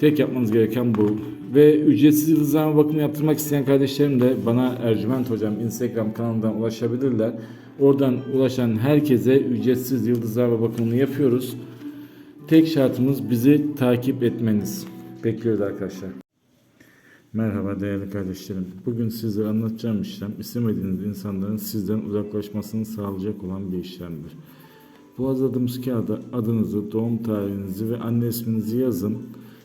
Tek yapmanız gereken bu. Ve ücretsiz yıldızlama bakımı yaptırmak isteyen kardeşlerim de bana Ercüment Hocam Instagram kanalından ulaşabilirler. Oradan ulaşan herkese ücretsiz yıldızlama bakımını yapıyoruz. Tek şartımız bizi takip etmeniz. Bekliyoruz arkadaşlar. Merhaba değerli kardeşlerim. Bugün sizlere anlatacağım işlem istemediğiniz insanların sizden uzaklaşmasını sağlayacak olan bir işlemdir. Bu hazırladığımız kağıda adınızı, doğum tarihinizi ve anne isminizi yazın